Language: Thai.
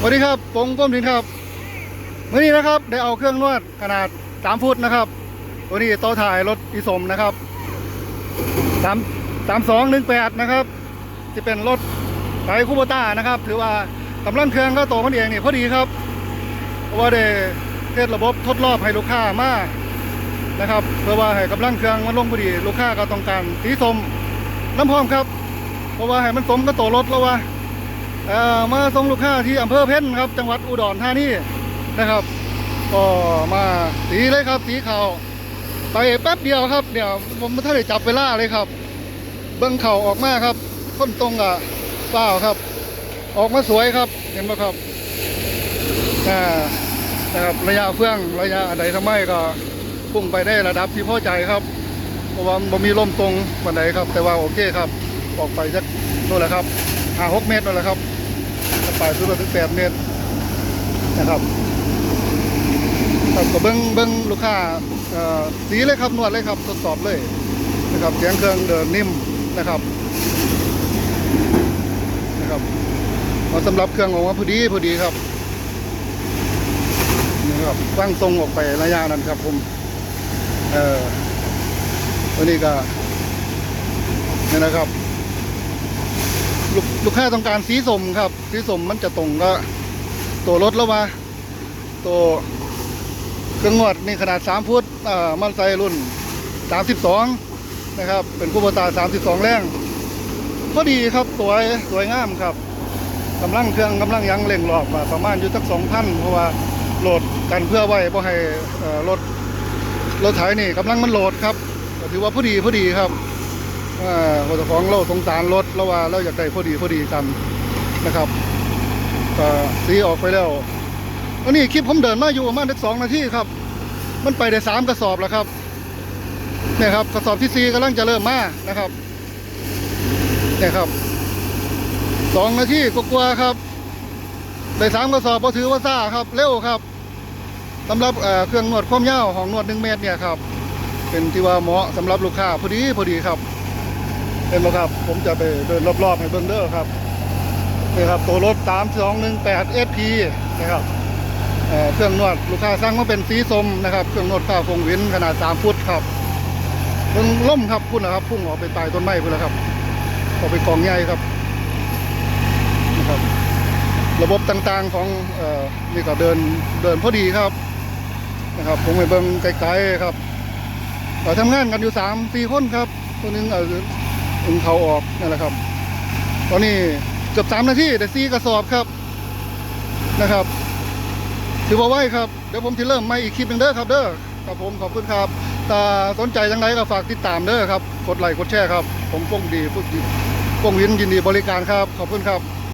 สวัสดีครับผมก้มดินครับวันนี้นะครับได้เอาเครื่องนวดขนาด 3 ฟุตนะครับตัวนี้ต๊ะถ่ายรถอีสมนะครับ3 3 2 1 8นะครับที่เป็นรถไฟคูโบต้านะครับถือว่ากำลังเครื่องก็โตมันเองนี่พอดีครับเพราะว่าได้เทสระบบทดรอบให้ลูกค้ามานะครับ เพื่อว่าให้กำลังเครื่องมันลงพอดีลูกค้าก็ต้องการสีสมน้ำพร้อมครับ เพราะว่าให้มันสมกับตัวรถแล้วว่า มาส่งลูกค้าที่อำเภอเพ็ญครับ จังหวัดอุดรธานีนะครับ ก็มาสีเลยครับ สีขาวไปแป๊บเดียวครับเดี๋ยวผมไม่ทันได้จับเวลาเลยครับ เบิ้งเข่าออกมาครับค้นตรงกับเปล่าครับ ออกมาสวยครับเห็นไหมครับอ่านะครับระยะเฟื่องระยะใดทำไมก็พุ่งไปได้ระดับที่พอใจครับเพราะว่าบ่มีลมตรงวันไหนครับ แต่ว่าโอเคครับ ออกไปสักโน่นแหละครับหาหกเมตรนั่นแหละครับ ไปสุดถึงแปดเมตรนะครับครับก็เบิ้งเบิ้งลูกค้าสีเลยครับนวดเลยครับทดสอบเลยนะครับเสียงเครื่องเดินนิ่มนะครับนะครับเอาสำหรับเครื่องออกมาพอดีพอดีครับนี่ครับตั้งทรงออกไประยะนั้นครับผมเอ่อตัวนี้ก็นี่นะครับ ลูกลูกค้าต้องการสีสมครับ สีสมมันจะตรงก็ตัวรถแล้วมาตัวเครื่องงวดนี่ขนาด 3 ฟุตอ่ามันใส่รุ่น 32 นะครับ เป็นคูโบตา 32 แรงพอดีครับสวยสวยงามครับกำลังเครื่องกำลังยังเร่งรอบอะประมาณอยู่สัก2,000เพราะว่าโหลดกันเพื่อไว้เพราะให้รถรถไถนี่กำลังมันโหลดครับถือว่าพอดีพอดีครับ อ่าเจ้าของเราสงสารรถแล้วว่าเราอยากได้พอดีพอดีกันนะครับก็สีออกไปแล้วอันนี้คลิปผมเดินมาอยู่ประมาณสักสองนาทีครับ มันไปได้สามกระสอบแล้วครับเนี่ยครับกระสอบที่สี่กำลังจะเริ่มมานะครับเนี่ยครับสองนาทีกว่าๆครับได้สามกระสอบก็ถือว่าซ่าครับ เร็วครับสำหรับเเครื่องนวดความยาวของนวดหนึ่งเมตรเนี่ยครับ เป็นที่ว่าเหมาะสำหรับลูกค้าพอดีพอดีครับ เห็นไหมครับ ผมจะไปเดินรอบๆให้เบิ้งเด้อครับนี่ครับตัวรถ 3218 SP นะครับเอ่อเครื่องนวดลูกค้าสั่งมาเป็นสีส้มนะครับ เครื่องนวดข้าวฟงวินขนาด 3 ฟุตครับเพิ่งล่มครับพุ่นนะครับ พุ่งออกไปตายต้นไม้พุ่นแล้วครับออกไปกองใหญ่ครับนะครับ ระบบต่างๆของออนี่ก็เดินเดินพอดีครับนะครับ ผมไปเบิ้งไกลๆครับเราทำงานกันอยู่สามสี่คนครับ ตัวนึงเออ ถึงเขาออกนั่นแหละครับ ตอนนี้เกือบสามนาทีแต่ซีกระสอบครับนะครับถือว่าไว้ครับ เดี๋ยวผมจะเริ่มใหม่อีกคลิปหนึ่งเด้อครับเด้อครับผมขอบคุณครับตาสนใจยังไงก็ฝากติดตามเด้อครับ กดไลค์กดแชร์ครับ ผมป้งดีพูดดีป้งวินยินดีบริการครับ ขอบคุณครับ